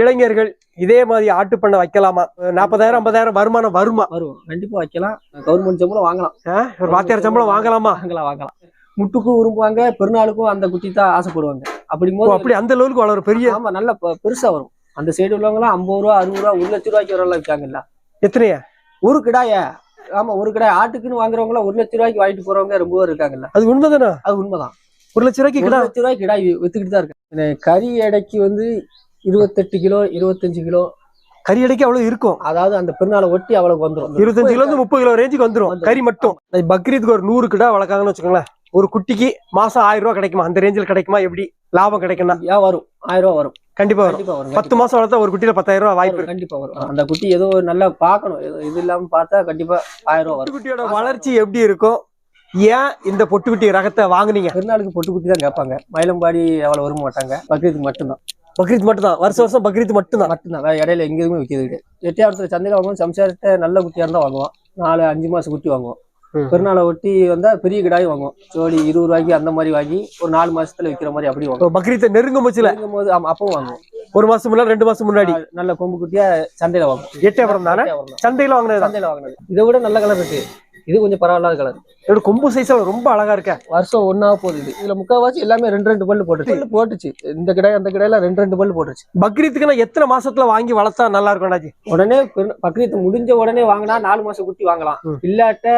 இளைஞர்கள் இதே மாதிரி ஆட்டு பண்ண வைக்கலாமா? நாற்பதாயிரம் ஐம்பதாயிரம் வருமானம் வருமா? வரும் கண்டிப்பா வைக்கலாம். கவர்மெண்ட் சம்பளம் வாங்கலாம்? ஒரு பாத்தியார் சம்பளம் வாங்கலாமா? வாங்கலாம் வாங்கலாம். முட்டுக்கும் விரும்புவாங்க பெருநாளுக்கும் அந்த குட்டி தான் ஆசைப்படுவாங்க. அப்படிங்கும்போது அப்படி அந்த லெவலுக்கு வளரும் பெரிய ஆமா நல்ல பெருசா வரும். அந்த சைடு உள்ளவங்க ஐம்பது ரூபா அறுபது ரூபா ஒரு லட்ச ரூபாய்க்கு வரலாம் விற்காங்கல்ல. எத்தனையா? ஒரு கிடாய ஆமா ஒரு கிடாய் ஆட்டுக்குன்னு வாங்குறவங்க ஒரு லட்ச ரூபாய்க்கு வாங்கிட்டு போறவங்க ரொம்ப பேர் இருக்காங்கல்ல. அது உண்மைதானா? அது உண்மைதான். ஒரு லட்ச ரூபாய்க்கு கிடா? லட்ச ரூபாய்க்கு கிடாய் வித்துக்கிட்டு தான் இருக்கு கறி எடைக்கு வந்து இருபத்தெட்டு கிலோ இருபத்தஞ்சு கிலோ. கறி அடைக்கு அவ்வளவு இருக்கும். அதாவது அந்த பெருநாளை ஒட்டி அவ்வளவு வந்துடும் இருபத்தஞ்சு கிலோ இருந்து முப்பது கிலோ ரேஞ்சுக்கு வந்துரும். வந்துரும். கறி மட்டும். பக்ரீத்துக்கு ஒரு நூறு கிடா வளர்க்காங்கன்னு வச்சுக்கோங்களேன். ஒரு குட்டிக்கு மாசம் ஆயிரம் ரூபாய் கிடைக்குமா? அந்த ரேஞ்சில் கிடைக்குமா? எப்படி லாபம் கிடைக்கும்னா? ஏன் வரும். ஆயிரம் ரூபாய் வரும். கண்டிப்பா வரும். பத்து மாசம் வளர்த்தா ஒரு குட்டியில பத்தாயிரம் ரூபாய் வாய்ப்பு கண்டிப்பா வரும். அந்த குட்டி ஏதோ நல்லா பார்க்கணும். இது இல்லாம பார்த்தா கண்டிப்பா ஆயிரம் ரூபாய் வரும். பொட்டுக்குட்டியோட வளர்ச்சி எப்படி இருக்கும் ஏன் இந்த பொட்டுக்குட்டி ரகத்தை வாங்குனீங்க? பெருநாளுக்கு பொட்டு குட்டி தான் கேட்பாங்க. மயிலம்பாடி அவ்வளவு வர மாட்டாங்க. பக்ரீத்துக்கு மட்டும்தான். பக்ரீத் மட்டும் தான் வருஷம் வருஷம் பக்ரீத் மட்டும் தான் மட்டும்தான். வேற இடையில எங்கேயுமே விற்கிறது கிடையாது. எட்டியாவரத்துல சந்தையில வாங்குவோம். சம்சாரத்தை நல்ல குட்டியா இருந்தா வாங்குவோம். நாலு அஞ்சு மாசம் குட்டி வாங்குவோம். பெருநாளை ஒட்டி வந்தா பெரிய கிடாயும் வாங்குவோம். ஜோடி இருபது ரூபாய்க்கு அந்த மாதிரி வாங்கி ஒரு நாலு மாசத்துல விற்கிற மாதிரி அப்படி வாங்குவோம். பக்ரீத்தை நெருங்கும் போச்சுல? போது ஆமா அப்பவும் வாங்குவோம். ஒரு மாசம் முன்னாடி ரெண்டு மாசம் முன்னாடி? நல்ல கொம்பு குட்டியா சந்தையில வாங்குவோம். தானே? எட்டயபுரம் தான். சந்தையில வாங்கினது சந்தையில வாங்கினது. இதை விட நல்ல கலர் இருக்கு. இது கொஞ்சம் பரவாயில்லாத கலர் இதோட கொம்பு சைஸ் ரொம்ப அழகா இருக்க? வருஷம் ஒன்னா போகுது இது. இதுல முக்கால்வாசி எல்லாமே ரெண்டு ரெண்டு பல்லு போட்டுச்சு. பல்லு போட்டுச்சு. இந்த கிடாய் அந்த கிடாயில ரெண்டு ரெண்டு பல்லு போட்டுச்சு. பக்ரீத்துக்குன்னா எத்தனை மாசத்துல வாங்கி வளர்த்தா நல்லா இருக்கும்டாஜி உடனே பக்ரீத் முடிஞ்ச உடனே வாங்கினா நாலு மாசம் குட்டி வாங்கலாம். இல்லாட்ட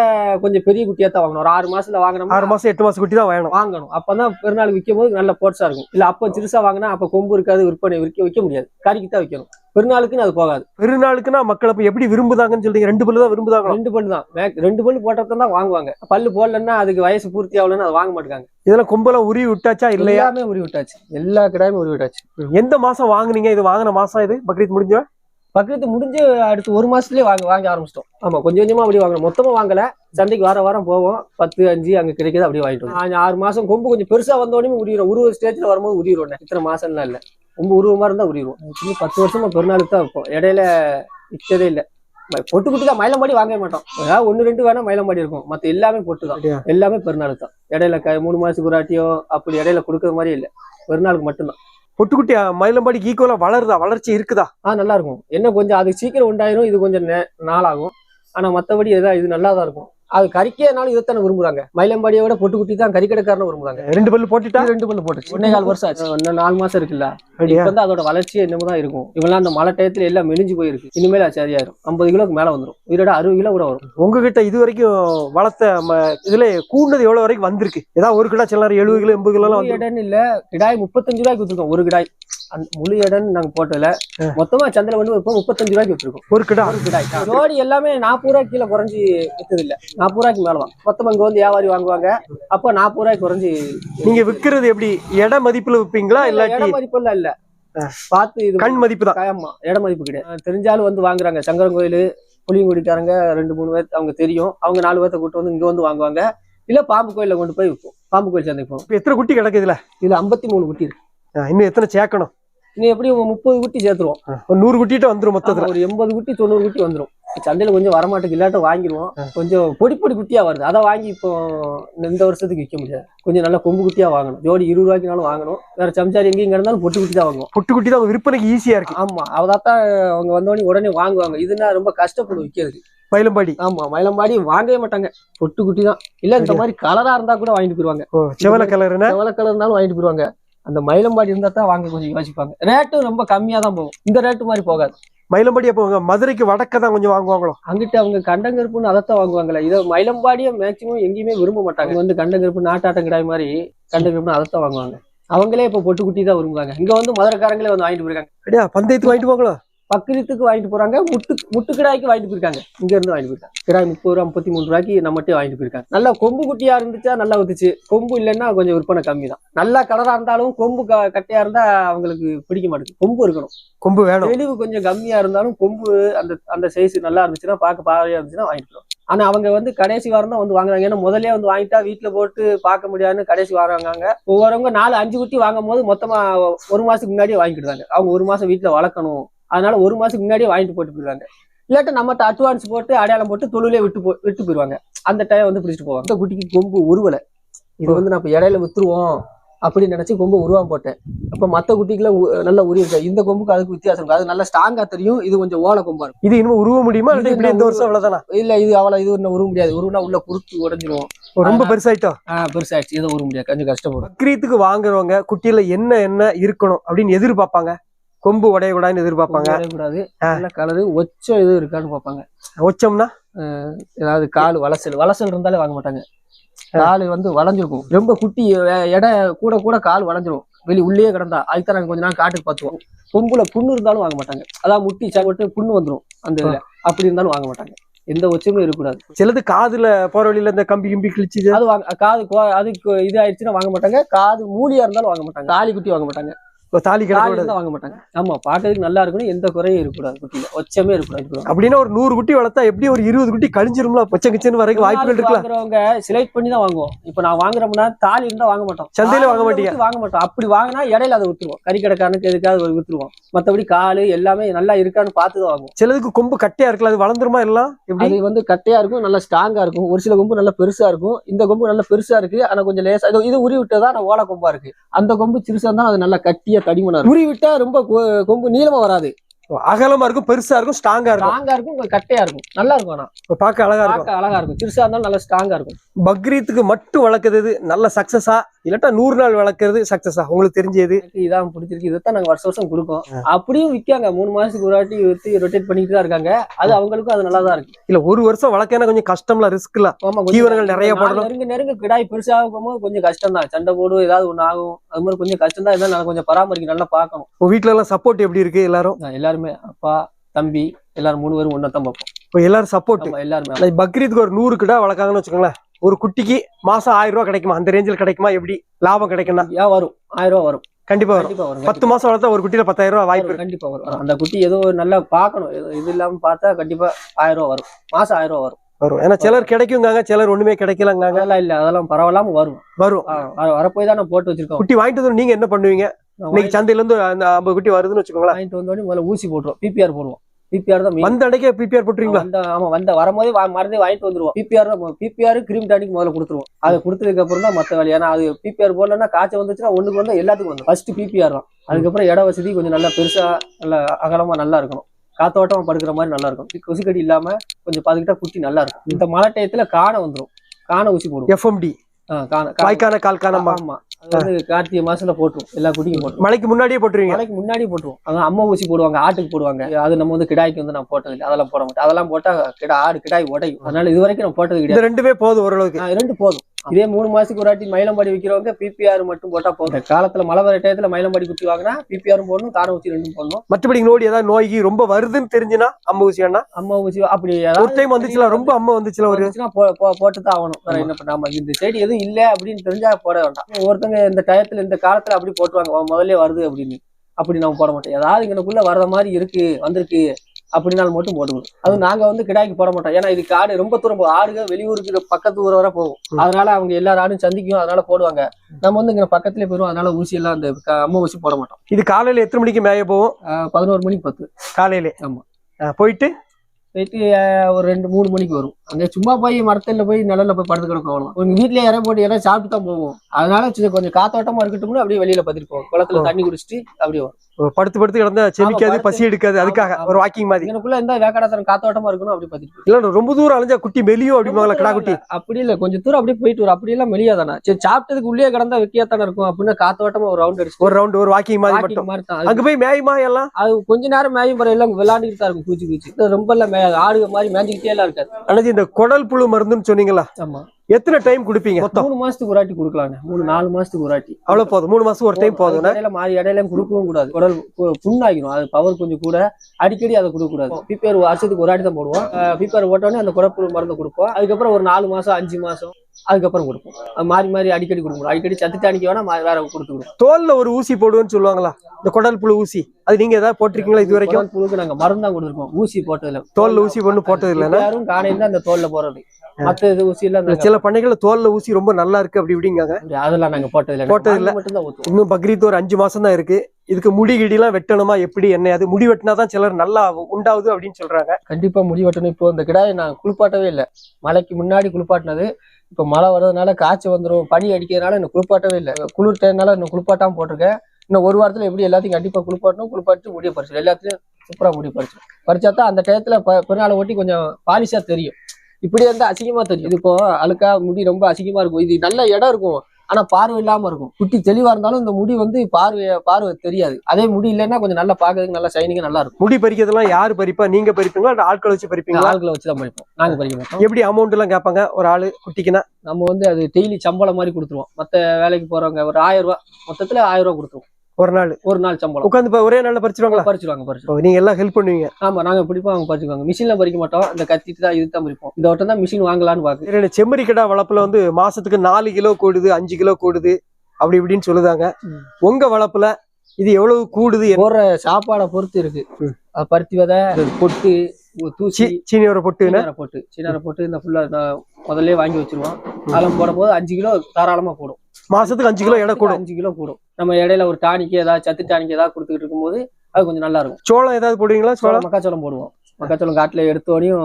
கொஞ்சம் பெரிய குட்டியா தான் வாங்கணும். ஒரு ஆறு மாசத்துல வாங்கினோம்னா ஆறு மாசம் எட்டு மாசம் குட்டி தான் வேணும் வாங்கணும். அப்பதான் பெருநாள் விற்கும் போது நல்ல போட்ஸா இருக்கும். இல்ல அப்ப சிறுசா வாங்கினா அப்ப கொம்பு இருக்காது விற்பனை விற்க விற்க முடியாது. கறிக்கு தான் வைக்கணும் பெருநாளுக்குன்னு அது போகாது. பெருநாளுக்குன்னா மக்கள் அப்ப எப்படி விரும்புதாங்கன்னு சொல்றீங்க? ரெண்டு பல்லு தான் விரும்புதாங்களோ? ரெண்டு பல்லு தான். ரெண்டு பல்லு போட்டதான் தான் வாங்குவாங்க. பல்லு போடலன்னா அதுக்கு வயசு பூர்த்தி ஆகலன்னு அதை வாங்க மாட்டாங்க. இதெல்லாம் கொம்பெல்லாம் உருவி விட்டாச்சா இல்லையா? எல்லாமே உருவி விட்டாச்சு. எல்லா கிடாயுமே உருவி விட்டாச்சு. எந்த மாசம் வாங்குனீங்க? இது வாங்கின மாசம் இது? பக்ரீத் முடிஞ்ச? பக்கத்து முடிஞ்சு அடுத்து ஒரு மாசத்துலயே வாங்க வாங்க ஆரம்பிச்சிட்டோம். ஆமா கொஞ்சம் கொஞ்சமா அப்படி வாங்கணும் மொத்தமா வாங்கல. சந்தைக்கு வார வாரம் போவோம். பத்து அஞ்சு அங்க கிடைக்கிறது அப்படியே வாங்கிட்டு ஆறு மாசம் கொம்பு கொஞ்சம் பெருசா வந்த உடனே உரியிடும் உருவ ஸ்டேஜ்ல வரும்போது உரியிடும் இத்தனை மாசம்லாம் இல்ல. ரொம்ப உருவமா இருந்தா உரியிடும் பத்து வருஷமா பெருநாளுக்கு தான் வைப்போம். இடையில விற்கதே இல்ல. பொட்டு குட்டி தான் மயிலம்பாடி வாங்கவே மாட்டோம். ஏதாவது ஒண்ணு ரெண்டு வேணா மயிலம்பாடி இருக்கும். மத்த எல்லாமே பொட்டு தான்? எல்லாமே பெருநாளுக்கு தான். இடையில க- மூணு மாசத்துக்கு ஒரு ஆட்டியோ அப்படி இடையில கொடுக்கற மாதிரி இல்ல. பெருநாளுக்கு மட்டும்தான். பொட்டுக்குட்டி மயிலம்பாடிக்கு ஈக்குவலா வளருதா? வளர்ச்சி இருக்குதா? ஆ நல்லா இருக்கும். என்ன கொஞ்சம் அது சீக்கிரம் உண்டாயிரும் இது கொஞ்சம் நாளாகும். ஆனா மத்தபடி எதா இது நல்லா தான் இருக்கும். அது கறிக்கேனாலும் இதைத்தானே விரும்புறாங்க. மயிலம்பாடியை விட பொட்டு குட்டி தான் கறிக்கடைக்காரனு விரும்புறாங்க. ரெண்டு பல்லு போட்டுட்டா? ரெண்டு பல்லு போட்டுச்சு. ஒன்னே கால் வருஷம் ஆச்சு. இன்னும் நாலு மாசம் இருக்குல்ல? இப்ப வந்து அதோட வளர்ச்சியே என்னமோ தான் இருக்கும். இவெல்லாம் அந்த மழை டயத்துல எல்லாம் மெலிஞ்சு போயிருக்கு. இனிமேல் அது சரியாயிரும். ஐம்பது கிலோக்கு மேல வந்துரும். உயிரோட அறுபது கிலோ கூட வரும். உங்ககிட்ட இது வரைக்கும் வளர்த்த இதுல கூடுனது எவ்வளவு வரைக்கும் வந்திருக்கு? ஏதாவது ஒரு கிலோ சில்லற எழுபது கிலோ எண்பது கிலோ இடம் இல்ல கிடாய் முப்பத்தஞ்சு ரூபாய்க்கு வித்துருக்கோம். ஒரு கிடாய். முழு இடம் நாங்க போட்டல மொத்தமா சந்தையில வந்து இப்போ முப்பத்தஞ்சு ரூபாய்க்கு வித்துருக்கோம். ஒரு கிடா. ஒரு கிடாய் ஜோடி எல்லாமே நாற்பது ரூபாய்க்கு கீழே குறைஞ்சி வித்தது இல்ல நாற்பது ரூபாய்க்கு மேல தான். மொத்தமா இங்க வந்து வியாபாரி வாங்குவாங்க. அப்போ நாற்பது ரூபாய்க்கு குறைஞ்சி நீங்க விக்கிறது எப்படி? இட மதிப்புல விப்பீங்களா? இட இல்லாட்டி மதிப்பெல்லாம் இல்ல. பார்த்து இது கண் மதிப்பு தான். ஆமா. இட மதிப்பு கிடையாது. தெரிஞ்சாலும் வந்து வாங்குறாங்க. சங்கரன் கோயில் புளியங்குடிக்காரங்க ரெண்டு மூணு பேர் அவங்க தெரியும். அவங்க நாலு பேர்த்த கூட்டு வந்து இங்க வந்து வாங்குவாங்க. இல்ல பாம்பு கோயில்ல கொண்டு போய் விற்போம் பாம்பு கோயில் சந்தைக்கு போவோம். இப்ப எத்தனை குட்டி கிடக்கு இதுல? இதுல ஐம்பத்தி மூணு குட்டி இருக்கு. இன்னும் எத்தனை சேர்க்கணும்? இன்னும் எப்படி முப்பது குட்டி சேர்த்துருவோம். நூறு குட்டிட்ட வந்துரும் மொத்தத்துல. ஒரு எண்பது குட்டி தொண்ணூறு குட்டி வந்துரும். சந்தையில கொஞ்சம் வரமாட்டேங்குது இல்லாட்ட வாங்கிடுவோம் கொஞ்சம் பொடி பொடி குட்டியா வருது. அதை வாங்கி இப்போ இந்த வருஷத்துக்கு விற்க முடியாது. கொஞ்சம் நல்ல கொம்பு குட்டியா வாங்கணும். ஜோடி இருபது ரூபாய்க்குனாலும் வாங்கணும். வேற சம்சாரி எங்கேயும் கிடந்தாலும் பொட்டு குட்டி தான் வாங்குவோம். பொட்டு குட்டி தான் விற்பனைக்கு ஈஸியா இருக்கு. ஆமா அதான் அவங்க வந்தோடனே உடனே வாங்குவாங்க. இதுனா ரொம்ப கஷ்டப்படும் விற்கிறது. மயிலம்பாடி. ஆமா மயிலம்பாடி வாங்கவே மாட்டாங்க. பொட்டு குட்டி தான். இல்ல இந்த மாதிரி கலரா இருந்தா கூட வாங்கிட்டு போயிருவாங்க. செவல கலர் இருந்தாலும் வாங்கிட்டு போயிருவாங்க. அந்த மயிலம்பாடி இருந்தா தான் வாங்க கொஞ்சம் யோசிப்பாங்க. ரேட்டும் ரொம்ப கம்மியா தான் போகும். இந்த ரேட்டு மாதிரி போகாது. மயிலம்பாடி அப்போ மதுரைக்கு வடக்க தான் கொஞ்சம் வாங்குவாங்களோ? அங்கிட்ட அவங்க கண்டங்கருப்புன்னு அதைத்தான் வாங்குவாங்களே இதை மயிலம்பாடியை மேக்சிமம் எங்கேயுமே விரும்ப மாட்டாங்க. வந்து கண்டங்கருப்பு நாட்டாட்டம் கிடாய் மாதிரி கண்டங்கருப்புன்னு அதைத்தான் வாங்குவாங்க. அவங்களே இப்போ பொட்டு குட்டி தான் விரும்புவாங்க. இங்க வந்து மதுரைக்காரங்களே வந்து வாங்கிட்டு போயிருக்காங்க. அப்படியா? பந்தயத்துக்கு வாங்கிட்டு போங்களோ பக்கிரத்துக்கு வாங்கிட்டு போறாங்க முட்டு முட்டு கிடாய்க்கு வாங்கிட்டு போயிருக்காங்க. இங்க இருந்து வாங்கிட்டு போயிருக்காங்க. கிடாய் முப்பது ரூபா முப்பத்தி மூணு ரூபாய்க்கு நம்மகிட்டே வாங்கிட்டு போயிருக்காங்க. நல்லா கொம்பு குட்டியா இருந்துச்சா நல்லா வந்துச்சு. கொம்பு இல்லைன்னா கொஞ்சம் விற்பனை கம்மி தான். நல்லா கலரா இருந்தாலும் கொம்பு கட்டையா இருந்தா அவங்களுக்கு பிடிக்க மாட்டேங்குது கொம்பு இருக்கணும். கொம்பு வேணும். தெளிவு கொஞ்சம் கம்மியா இருந்தாலும் கொம்பு அந்த அந்த சைஸ் நல்லா இருந்துச்சுன்னா பார்க்க பாவையா இருந்துச்சுன்னா வாங்கிக்கலாம் ஆனா அவங்க வந்து கடைசி வாரம் தான் வந்து வாங்குறாங்க. ஏன்னா முதல்ல வந்து வாங்கிட்டா வீட்டுல போட்டு பார்க்க முடியாதுன்னு கடைசி வாரம் வாங்க ஒவ்வொருவங்க நாலு அஞ்சு குட்டி வாங்கும் போது மொத்தமா ஒரு மாசத்துக்கு முன்னாடியே வாங்கிக்கிடுவாங்க அவங்க ஒரு மாசம் வீட்டுல வளர்க்கணும். அதனால ஒரு மாசத்துக்கு முன்னாடியே வாங்கிட்டு போட்டு போயிடுவாங்க. இல்லாட்ட நம்மகிட்ட அட்வான்ஸ் போட்டு அடையாளம் போட்டு தொழிலே விட்டு போ விட்டு போயிடுவாங்க. அந்த டைம் வந்து பிடிச்சிட்டு போவாங்க. இந்த குட்டிக்கு கொம்பு உருவலை. இது வந்து நம்ம இடையில வித்துருவோம் அப்படி நினைச்சு கொம்பு உருவாம போட்டேன். அப்ப மத்த குட்டிக்குலாம் நல்லா உரி இருக்கு இந்த கொம்புக்கு அதுக்கு வித்தியாசம் இருக்கும் அது நல்லா ஸ்ட்ராங்கா தெரியும். இது கொஞ்சம் ஓலை கொம்பா இருக்கும். இது இன்னும் உருவ முடியுமா? இப்படி இந்த இன்னும் வருஷம் அவ்வளவுதானா? இல்ல இது அவ்வளவு இது ஒன்றும் உருவ முடியாது. உருவனா உள்ள குறுத்து உடஞ்சிரும். ரொம்ப பெருசாயிட்டோம் ஆஹ் பெருசாயிடுச்சு. இதை உருவ முடியாது. கொஞ்சம் கஷ்டப்படும். பக்ரீத்துக்கு வாங்குறவங்க குட்டியில என்ன என்ன இருக்கணும் அப்படின்னு எதிர்பார்ப்பாங்க? கொம்பு உடையக்கூடாதுன்னு எதிர்பார்ப்பாங்க. கூடாது ஆ. நல்ல கலரு ஒச்சம் இது இருக்கான்னு பார்ப்பாங்க. ஒச்சம்னா? ஏதாவது கால் வளசல் வளசல் இருந்தாலே வாங்க மாட்டாங்க. கால் வந்து வளைஞ்சிருக்கும். ரொம்ப குட்டி எடை கூட கூட கால் வளைஞ்சிரும். வெளி உள்ளே கிடந்தா அதுக்கு தான் நாங்க கொஞ்ச நாள் காட்டுக்கு பார்த்துவோம் கொம்புல புண்ணு இருந்தாலும் வாங்க மாட்டாங்க. அதான் முட்டி சாப்பிட்டு புண்ணு வந்துரும். அந்த அப்படி இருந்தாலும் வாங்க மாட்டாங்க. எந்த ஒச்சமும் இருக்கக்கூடாது. சிலது காதுல போற வழியில இந்த கம்பி கிம்பி கிழிச்சுது. அது வாங்க காது அதுக்கு இது ஆயிடுச்சுன்னா வாங்க மாட்டாங்க. காது மூலியா இருந்தாலும் வாங்க மாட்டாங்க. தாலி குட்டி வாங்க மாட்டாங்க. தாலி தாலி இருந்தா வாங்க மாட்டாங்க. ஆமா பார்க்கறதுக்கு நல்லா இருக்கணும் எந்த குறையும் இருக்கக்கூடாது. குட்டியில ஒச்சமே இருக்கக்கூடாது அப்படின்னா ஒரு நூறு குட்டி வளர்த்தா எப்படி ஒரு இருபது குட்டி கழிஞ்சிரும்ல? பச்சை கிச்சன் வரைக்கும் வாய்ப்புகள் இருக்கலாம் வாங்குறவங்க செலக்ட் பண்ணி தான் வாங்குவோம். இப்போ நான் வாங்குறோம்னா தாலி இருந்தா வாங்க மாட்டோம். சந்தையில வாங்க மாட்டீங்க? வாங்க மாட்டோம். அப்படி வாங்கினா இடையில அதை வித்துருவோம். கறி கடைக்காரனுக்கு எதுக்காவது வித்துருவோம். மத்தபடி காலு எல்லாமே நல்லா இருக்கான்னு பார்த்து தான் வாங்குவோம். சிலதுக்கு கொம்பு கட்டையா இருக்குல்ல? அது வளர்ந்துருமா எல்லாம் அது வந்து கட்டையா இருக்கும் நல்லா ஸ்ட்ராங்கா இருக்கும். ஒரு சில கொம்பு நல்லா பெருசா இருக்கும். இந்த கொம்பு நல்லா பெருசா இருக்கு. ஆனா கொஞ்சம் லேசா இது- உரி விட்டதா ஓலை கொம்பா இருக்கு. அந்த கொம்பு சிறுசா இருந்தா அது நல்லா கட்டியா தடிமனா இருக்கும். உரி விட்டா ரொம்ப கொ- கொம்பு நீளமா வராது. அகலமா இருக்கும் பெருசா இருக்கும் ஸ்ட்ராங்கா இருக்கும். ஸ்ட்ராங்கா இருக்கும் கொஞ்சம் கட்டையா இருக்கும். நல்லா இருக்கும் ஆனா. பார்க்க அழகா இருக்கும். அழகா இருக்கும். சிறுசா இருந்தாலும் நல்லா ஸ்ட்ராங்கா இருக்கும். பக்ரீத்துக்கு மட்டும் வளர்க்கறது நல்ல சக்சஸா இல்லாட்டா நூறு நாள் வளர்க்கறது சக்சஸா உங்களுக்கு தெரிஞ்சது? இதான் பிடிச்சிருக்கு. இதைத்தான் நாங்க வருஷம் வருஷம் கொடுப்போம் அப்படியும் விற்காங்க. மூணு மாசத்துக்கு ஒரு வாட்டி வித்து ரொட்டேட் பண்ணிட்டு தான் இருக்காங்க. அது அவங்களுக்கும் அது நல்லா தான் இருக்கு. இல்ல ஒரு வருஷம் வளர்க்கனா கொஞ்சம் கஷ்டம்ல ரிஸ்க்ல ஆமா தீவனங்கள் நிறைய போடணும். நெருங்க நெருங்க கிடாய் பெருசாகும் போது கொஞ்சம் கஷ்டம் தான் சண்டை போடும் ஏதாவது ஒண்ணு ஆகும். அது மாதிரி கொஞ்சம் கஷ்டம் தான் இருந்தாலும் கொஞ்சம் பராமரிக்க நல்லா பார்க்கணும். வீட்ல எல்லாம் சப்போர்ட் எப்படி இருக்கு எல்லாரும்? நான் எல்லாருமே அப்பா தம்பி எல்லாரும் மூணு பேரும் ஒன்னா தான் பார்ப்போம். இப்ப எல்லாரும் சப்போர்ட் ஆமா எல்லாருமே பக்ரீத்துக்கு ஒரு நூறு கிடா வளர்க்காங்கன்னு வச்சுக்கோங்களேன். ஒரு குட்டிக்கு மாசம் ஆயிரம் ரூபாய் கிடைக்குமா? அந்த ரேஞ்சில் கிடைக்குமா? எப்படி லாபம் கிடைக்கும்னா? ஏன் வரும். ஆயிரம் ரூபா வரும். கண்டிப்பா வரும். கண்டிப்பா வரும் பத்து மாசம் வளர்த்தா ஒரு குட்டியில பத்தாயிரம் ரூபாய் வாய்ப்பு வரும், கண்டிப்பா வரும். அந்த குட்டி ஏதோ நல்லா பார்க்கணும். ஏதோ இது இல்லாம பார்த்தா கண்டிப்பா ஆயிரம் ரூபா வரும். மாசம் ஆயிரம் ரூபா வரும். வரும். ஏன்னா சிலர் கிடைக்குங்காங்க சிலர் ஒண்ணுமே கிடைக்கலங்காங்க. அதெல்லாம் இல்ல. அதெல்லாம் பரவாயில்லாம வரும். வரும். வரப்போய் தான் நான் போட்டு வச்சிருக்கோம். குட்டி வாங்கிட்டு வந்து நீங்க என்ன பண்ணுவீங்க? இன்னைக்கு சந்தையில இருந்து அந்த ஐம்பது குட்டி வருதுன்னு வச்சுக்கோங்களேன். வாங்கிட்டு வந்தோடனே முதல்ல ஊசி போட்டுருவோம். பிபிஆர் போடுவோம். பிபிஆர் தான். வந்த அன்னைக்கே பிபிஆர் போட்டுருவீங்களா? வந்த ஆமா வந்த வரும்போதே மறந்தே வாங்கிட்டு வந்துருவோம். பிபிஆர் தான் பிபிஆர் கிரீம் டானிக் முதல்ல கொடுத்துருவோம். அதை கொடுத்ததுக்கு அப்புறம் தான் மத்த வேலை. ஏன்னா அது பிபிஆர் போடலன்னா காய்ச்சல் வந்துச்சுன்னா ஒண்ணுக்கு வந்தா எல்லாத்துக்கும் வந்து ஃபர்ஸ்ட் பிபிஆர் தான். அதுக்கப்புறம் இட வசதி கொஞ்சம் நல்லா பெருசா நல்லா அகலமா நல்லா இருக்கணும். காத்தோட்டமா படுக்கிற மாதிரி நல்லா இருக்கும் கொசுக்கடி இல்லாம கொஞ்சம் பாத்துக்கிட்டா குட்டி நல்லா இருக்கும். இந்த மழை டயத்துல காணை வந்துரும். காணை ஊசி போடுவோம். எஃப்எம்டி காணை. வாய்க்கான கால்கானமா ஆமா. வந்து கார்த்திகை மாசத்துல போட்டுரும். எல்லா குட்டிக்கும் போட்டுரும். மழைக்கு முன்னாடியே போட்டுருவீங்க? மலைக்கு முன்னாடி போட்டுருவோம். அதான் அம்மா ஊசி போடுவாங்க ஆட்டுக்கு போடுவாங்க. அது நம்ம வந்து கிடாய்க்கு வந்து நான் போட்டது இல்லை. அதெல்லாம் போட மாட்டேன். அதெல்லாம் போட்டா கிடா ஆடு கிடாய் உடையும். அதனால இது வரைக்கும் நான் போட்டது கிடையாது. ரெண்டுமே போதும் ஓரளவுக்கு? ரெண்டு போதும். இதே மூணு மாசத்துக்கு ஒரு வாட்டி மயிலம்பாடி விற்கிறவங்க பிபிஆர் மட்டும் போட்டா போதும். காலத்துல மழை வர டயத்துல மயிலம்பாடி குட்டி வாங்கினா பிபிஆரும் போடணும் கார ஊசி ரெண்டும் போடணும். மற்றபடி நோடி ஏதாவது நோய்க்கு ரொம்ப வருதுன்னு தெரிஞ்சுனா அம்மா ஊசி வேணா அம்மா ஊசி அப்படி ஒரு டைம் வந்துச்சுல ரொம்ப அம்மா வந்துச்சுல ஒரு போட்டு தான் ஆகணும். வேற என்ன பண்ணாம இந்த சைடு எதுவும் இல்ல அப்படின்னு தெரிஞ்சா போட வேண்டாம். ஒருத்தங்க இந்த டயத்துல இந்த காலத்துல அப்படி போட்டுருவாங்க முதல்ல வருது அப்படின்னு. அப்படி நம்ம போட மாட்டோம். ஏதாவது இங்கனக்குள்ள வர்ற மாதிரி இருக்கு வந்திருக்கு. அப்படின்னாலும் மட்டும் போட்டுக்கணும். அது நாங்க வந்து கிடாய்க்கு போட மாட்டோம். ஏன்னா இது காடு ரொம்ப தூரம் போகும். ஆடுக வெளியூருக்கு பக்கத்து ஊர் வரை போகும். அதனால அவங்க எல்லா ஆடும் சந்திக்கும். அதனால போடுவாங்க. நம்ம வந்து இங்க பக்கத்துலயே போயிடும் அதனால ஊசி எல்லாம் அந்த அம்மா ஊசி போட மாட்டோம். இது காலையில எத்தனை மணிக்கு மேய போவோம்? பதினோரு மணிக்கு பத்து. காலையிலே. ஆமா. போயிட்டு? போயிட்டு ஒரு ரெண்டு மூணு மணிக்கு வரும். அங்க சும்மா போய் மரத்துல போய் நிழல்ல போய் படுத்து கிடக்கும் அவ்வளோ உங்க வீட்லயே இறை போட்டு இறை சாப்பிட்டு தான் போவோம். அதனால கொஞ்சம் காத்தோட்டமா இருக்கட்டும்னு அப்படியே வெளியில பத்திட்டு போவோம். குளத்துல தண்ணி குடிச்சிட்டு அப்படியே வரும். படுத்து படுத்து கிடந்தா செமிக்காது பசி எடுக்காது. அதுக்காக ஒரு வாக்கிங் மாதிரி. இங்கனக்குள்ள இருந்தா வேக்காடத்தனம் காத்தோட்டமா இருக்கணும் அப்படி பத்திட்டு போவோம். இல்ல ரொம்ப தூரம் அலைஞ்சா குட்டி மெலியும் அப்படிம்பாங்களா கிடா குட்டி அப்படி இல்ல கொஞ்சம் தூரம் அப்படியே போயிட்டு வரும். அப்படி எல்லாம் வெளியா தானே? சரி சாப்பிட்டதுக்கு உள்ளே கிடந்தா வெக்கியா தானே இருக்கும் அப்படின்னு காத்தோட்டமா ஒரு ரவுண்ட் அடிச்சு ஒரு ரவுண்ட் ஒரு வாக்கிங் மாதிரி மட்டும். அங்க போய் மேயுமா எல்லாம்? அது கொஞ்ச நேரம் மேயும் பிறகு எல்லாம் விளையாண்டுட்டு தான் இருக்கும் கூச்சி கூச்சி ரொம்ப எல்லாம் ஆடுக மாதிரி மேஞ்சிக்கிட்டே எல்லாம் இருக்காது. அண்ணாச்சி இந்த குடல் புழு மருந்துன்னு சொன்னீங்களா? ஆமா. எத்தனை டைம் குடுப்பீங்க? மொத்தம். மூணு மாசத்துக்கு ஒரு வாட்டி கொடுக்கலாங்க மூணு நாலு மாசத்துக்கு ஒரு வாட்டி. அவ்வளவு போதும். மூணு மாசம் ஒரு டைம் போதும் இடையில மாறி இடையில கொடுக்கவும் கூடாது. குடல் பு- புண்ணாகிடும் அது பவர் கொஞ்சம் கூட. அடிக்கடி அதை கொடுக்க கூடாது பிபிஆர் வருஷத்துக்கு ஒரு வாட்டி தான் போடுவோம். பிபிஆர் போட்டோடனே அந்த குடப்புழு மருந்து கொடுப்போம். அதுக்கப்புறம் ஒரு நாலு மாசம் அஞ்சு மாசம். அதுக்கப்புறம் கொடுப்போம். அது மாறி மாறி அடிக்கடி கொடுக்கணும் அடிக்கடி சத்து டானிக்கு வேணா வேற கொடுத்துக்கணும் தோல்ல ஒரு ஊசி போடுவேன்னு சொல்லுவாங்களா? இந்த குடல் புழு ஊசி. அது நீங்க ஏதாவது போட்டிருக்கீங்களா இது வரைக்கும் புழுக்கு நாங்க மருந்து தான் கொடுத்துருக்கோம். ஊசி போட்டதுல. தோல்ல ஊசி ஒண்ணு போட்டது இல்லைன்னா? யாரும் தான் அந்த தோல்ல போறது மத்த இது ஊசி இல்ல, சில பண்ணைகள்ல தோல்ல ஊசி ரொம்ப நல்லா இருக்கு அப்படி இப்படிங்காங்க. அப்படி அதெல்லாம் நாங்க போட்டது இல்ல. போட்டது இல்ல. இன்னும் பக்ரீத் ஒரு அஞ்சு மாசம் தான் இருக்கு. இதுக்கு முடி கிடிலாம் வெட்டணுமா எப்படி என்ன அது முடி வெட்டினாதான் சிலர் நல்லா உண்டாகுது அப்படின்னு சொல்றாங்க. கண்டிப்பா முடி வெட்டணும். இப்போ இந்த கிடாயை நான் குளிப்பாட்டவே இல்லை. மலைக்கு முன்னாடி குளிப்பாட்டினது இப்போ மழை வர்றதுனால காய்ச்சல் வந்துடும் பனி அடிக்கிறதுனால இன்னும் குளிப்பாட்டவே இல்லை. குளிர் டைம்னால இன்னும் குளிப்பாட்டாம போட்டிருக்கேன். இன்னும் ஒரு வாரத்துல எப்படி எல்லாத்தையும் கண்டிப்பா குளிப்பாட்டணும் குளிப்பாட்டு முடிய பறிச்சு எல்லாத்தையும் சூப்பராக முடிய பறிச்சு பறிச்சா தான் அந்த டயத்தில் ப- பிறநாளை ஒட்டி கொஞ்சம் பாலிஷா தெரியும். இப்படி இருந்தால் அசிங்கமா தெரியும். இது இப்போ அழுக்கா முடி ரொம்ப அசிங்கமா இருக்கும். இது நல்ல இடம் இருக்கும். ஆனா பார்வை இல்லாம இருக்கும். குட்டி தெளிவா இருந்தாலும் இந்த முடி வந்து பார்வை பார்வை தெரியாது. அதே முடி இல்லைன்னா கொஞ்சம் நல்லா பாக்குறதுக்கு நல்லா ஷைனிங்கா நல்லா இருக்கும். முடி பறிக்கிறதெல்லாம் யாரு பறிப்பா? நீங்க பறிப்பீங்களா? ஆட்கள் வச்சு பறிப்பீங்களா? ஆட்களை வச்சு தான் பறிப்போம். நாங்க பறிக்க மாட்டோம். எப்படி அமௌண்ட் எல்லாம் கேட்பாங்க? ஒரு ஆளு குட்டிக்குன்னா? நம்ம வந்து அது டெய்லி சம்பளம் மாதிரி கொடுத்துருவோம். மத்த வேலைக்கு போறவங்க ஒரு ஆயிரம் ரூபாய் மொத்தத்துல ஆயிரம் ரூபாய் கொடுத்துருவோம். ஒரு நாள். ஒரு நாள் சம்பளம். உட்காந்து ஒரே நாள்ல பறிச்சிருவாங்களா? பறிச்சிருவாங்க ஓ, நீங்க எல்லாம் ஹெல்ப் பண்ணுவீங்க. ஆமா நாங்க பிடிப்போம் அவங்க பறிச்சுக்குவாங்க. மிஷின்ல பறிக்க மாட்டோம். இந்த கத்திட்டு தான் இது தான் பறிப்போம். இந்த வட்டம் தான் மிஷின் வாங்கலாம்னு பாக்கு செம்மறி கடா வளர்ப்புல வந்து மாசத்துக்கு நாலு கிலோ கூடுது அஞ்சு கிலோ கூடுது அப்படி இப்படின்னு சொல்லுதாங்க. உங்க வளர்ப்புல இது எவ்வளவு கூடுது போடுற சாப்பாடை பொறுத்து இருக்கு. பருத்தி விதை பொட்டு தூசி சீ- சீனியோட பொட்டுன்னு சீனாரை போட்டு. சீனாரை போட்டு இந்த ஃபுல்லா முதல்ல வாங்கி வச்சிருவோம். அதெல்லாம் போடும்போது அஞ்சு கிலோ தாராளமா கூடும் மாசத்துக்கு அஞ்சு கிலோ எடை கூடும். அஞ்சு கிலோ கூடும். நம்ம இடையில ஒரு டானிக்கு ஏதாவது சத்து டானிக்கு ஏதாவது கொடுத்துக்கிட்டு இருக்கும்போது அது கொஞ்சம் நல்லா இருக்கும் சோளம் ஏதாவது போடுவீங்களா சோளம் சோளம்? மக்காச்சோளம் போடுவோம். மக்காச்சோளம் காட்டுல எடுத்தோடையும்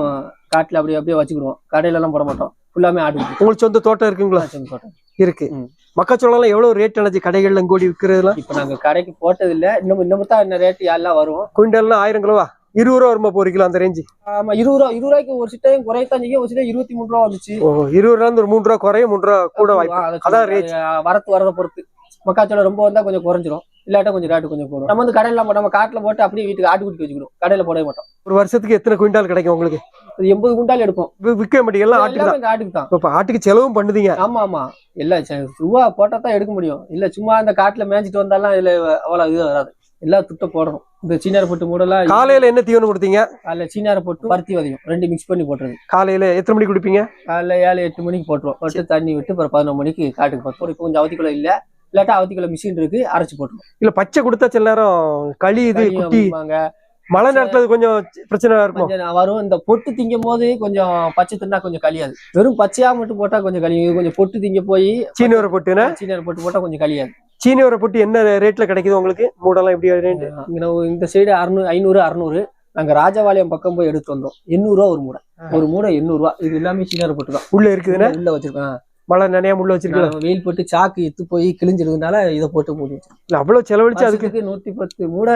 காட்டுல அப்படியே அப்படியே வச்சுக்கிடுவோம். கடையில எல்லாம் போட மாட்டோம். ஃபுல்லாமே ஆடு. உங்களுக்கு சொந்த தோட்டம் இருக்குங்களா? மக்காச்சோளம் தோட்டம். இருக்கு. ம். மக்காச்சோளம் எல்லாம் எவ்வளவு ரேட் அணைச்சு கடைகள்ல கூடி விற்கிறதுலாம்? இப்ப நாங்க கடைக்கு போட்டது இல்ல இன்னும் இன்னமும் தான் இந்த ரேட் எல்லாம் வரும் குவிண்டல்னா ஆயிரம் கிலோவா? இருபது ரூபா வருமா ஒரு கிலோ அந்த ரேஞ்சு ஆமா இருபது ரூபா இருபது ரூபாய்க்கு ஒரு சிட்டையும் குறையத்தான் செய்யும். ஒரு சிட்டை இருபத்தி மூணு ரூபா வந்துச்சு. ஓ இருபது ரூபா ஒரு மூணு ரூபா குறையும் மூணு ரூபா கூட வாய்ப்பு அதான் வரத்து வரத பொறுத்து. மக்காச்சோளம் ரொம்ப வந்தா கொஞ்சம் குறைஞ்சிரும். இல்லாட்டா கொஞ்சம் ரேட்டு கொஞ்சம் கூடும் நம்ம வந்து கடையில நம்ம காட்டுல போட்டு அப்படியே வீட்டுக்கு ஆட்டுக்குட்டி வச்சுக்கிறோம் கடையில போடவே மாட்டோம். ஒரு வருஷத்துக்கு எத்தனை குவிண்டால் கிடைக்கும் உங்களுக்கு? எண்பது குண்டால் எடுப்போம். விற்க மாட்டீங்க எல்லாம் ஆட்டுக்கு ஆட்டுக்கு தான். இப்ப ஆட்டுக்கு செலவும் பண்ணுதீங்க. ஆமா ஆமா. இல்ல ரூபா போட்டா தான் எடுக்க முடியும். இல்ல சும்மா இந்த காட்டுல மேய்ச்சிட்டு வந்தாலும் இதுல அவ்வளவு இது வராது. எல்லாம் துட்ட போடணும். இந்த சீனாரை போட்டு மூடலாம் காலையில என்ன தீவனம் கொடுத்தீங்க? அதுல சீனாரை போட்டு பருத்தி வதையும் ரெண்டு மிக்ஸ் பண்ணி போட்டுறது. காலையில எத்தனை மணிக்கு குடிப்பீங்க? காலைல ஏழு எட்டு மணிக்கு போட்டுருவோம். போட்டு தண்ணி விட்டு அப்புறம் பதினொரு மணிக்கு காட்டுக்கு போட்டு இப்போ கொஞ்சம் அவதிக்குள்ள இல்ல. இல்லாட்டா அவதிக்குள்ள மிஷின் இருக்கு அரைச்சு போட்டுருவோம். இல்ல பச்சை கொடுத்தா சில நேரம் களி இது. மழை நேரத்துல கொஞ்சம் பிரச்சனை இருக்கும். வரும். இந்த பொட்டு திங்கும் போது கொஞ்சம் பச்சை தின்னா கொஞ்சம் கழியாது வெறும் பச்சையா மட்டும் போட்டா கொஞ்சம் கழியும் கொஞ்சம் பொட்டு திங்க போய் சீனி வர பொட்டுனா? சீனியர் போட்டு போட்டா கொஞ்சம் கழியாது சீனி வர பொட்டு என்ன ரேட்ல கிடைக்குது உங்களுக்கு? மூடெல்லாம் எப்படி ரேட் இந்த சைடு அறுநூறு ஐநூறு அறுநூறு. நாங்க ராஜபாளையம் பக்கம் போய் எடுத்து வந்தோம். எண்ணூறு ரூபா ஒரு மூடை. ஒரு மூடை எண்ணூறு ரூபா இது எல்லாமே சீனியர் போட்டு தான். உள்ள இருக்குதுன்னா? உள்ள வச்சிருக்கேன் மழை நிறைய உள்ள வச்சிருக்கீங்க நான் வெயில் போட்டு சாக்கு இத்து போய் கிழிஞ்சிருந்தனால இதை போட்டு மூடி வச்சிருக்கேன் இல்ல அவ்வளவு செலவழிச்சு அதுக்கு நூத்தி பத்து மூடை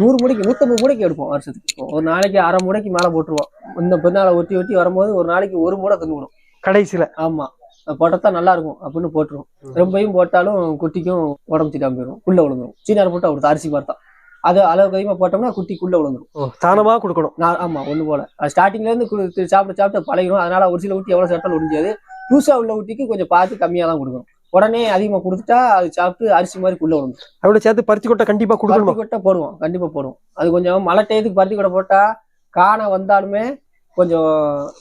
நூறு மூடைக்கு நூத்தம்பது மூடைக்கு எடுப்போம் வருஷத்துக்கு. ஒரு நாளைக்கு அரை மூடைக்கு மேல போட்டுருவோம். இந்த பின்னால ஒட்டி ஒட்டி வரும்போது ஒரு நாளைக்கு ஒரு மூடை தின்னுடும் கடைசியில. ஆமா. போட்டா நல்லா இருக்கும் அப்படின்னு போட்டுரும். ரொம்பையும் போட்டாலும் குட்டிக்கும் உடம்பு சிட்டாம போயிடும் உள்ள விழுந்துரும். சீனார் போட்டு அவருக்கு அரிசி தான். அது அளவுக்கு அதிகமா போட்டோம்னா குட்டிக்குள்ள விழுந்துரும். தானமா கொடுக்கணும். நான் ஆமா ஒண்ணு போல. அது ஸ்டார்டிங்ல இருந்து கு- சாப்பிட்டு சாப்பிட்டு பழகிடும் அதனால ஒரு சில ஊட்டி எவ்வளவு சாப்பிட்டாலும் முடிஞ்சாது புதுசா உள்ள ஊட்டிக்கு கொஞ்சம் பார்த்து கம்மியா தான் கொடுக்கணும். உடனே அதிகமா கொடுத்துட்டா அது சாப்பிட்டு அரிசி மாதிரி குள்ள விழுந்துரும். அதோட சேர்த்து பருத்தி கொட்டை கண்டிப்பா கொடுக்கணுமா? பருத்தி கொட்டை போடுவோம். கண்டிப்பா போடுவோம். அது கொஞ்சம் மழை டயத்துக்கு பருத்தி கொட்டை போட்டா காண வந்தாலுமே கொஞ்சம்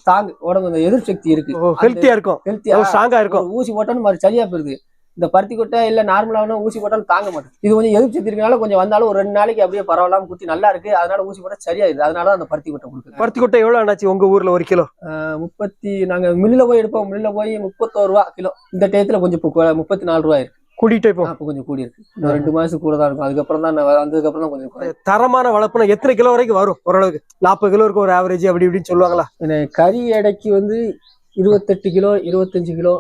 தாங்கு உடம்பு இந்த எதிர்ப்பு சக்தி இருக்கு. ஹெல்த்தியா இருக்கும். ஹெல்த்தியா ஸ்ட்ராங்கா இருக்கும். ஊசி போட்டாலும் மாதிரி சரியா போயிருது. இந்த பருத்தி கொட்டை இல்ல நார்மலான ஊசி போட்டாலும் தாங்க மாட்டேங்குது இது கொஞ்சம் எதிர்ப்பு சக்தி இருக்கனால கொஞ்சம் வந்தாலும் ஒரு ரெண்டு நாளைக்கு அப்படியே பரவாயில்லாம குத்தி நல்லா இருக்கு. அதனால ஊசி போட்டா சரியாயிருது அதனால தான் அந்த பருத்தி கொட்டை கொடுக்குது பருத்தி கொட்டை எவ்வளவு ஆனாச்சு உங்க ஊர்ல ஒரு கிலோ? முப்பத்தி நாங்க மில்லுல போய் எடுப்போம். மில்லுல போய் முப்பத்தோரு ரூபா கிலோ. இந்த டயத்துல கொஞ்சம் முப்பத்தி நாலு ரூபா இருக்கு. கூட்டிட்டு இப்போ இப்போ கொஞ்சம் கூடி இருக்கு. இன்னும் ரெண்டு மாசத்துக்கு கூட தான் இருக்கும். அதுக்கப்புறம் தான் நான் வந்ததுக்கு அப்புறம் தான் கொஞ்சம். தரமான வளர்ப்புனா எத்தனை கிலோ வரைக்கும் வரும் ஓரளவுக்கு? நாற்பது கிலோ இருக்கும் ஒரு ஆவரேஜ் அப்படி இப்படின்னு சொல்லுவாங்களா? கறி எடைக்கு வந்து இருபத்தெட்டு கிலோ இருபத்தஞ்சு கிலோ.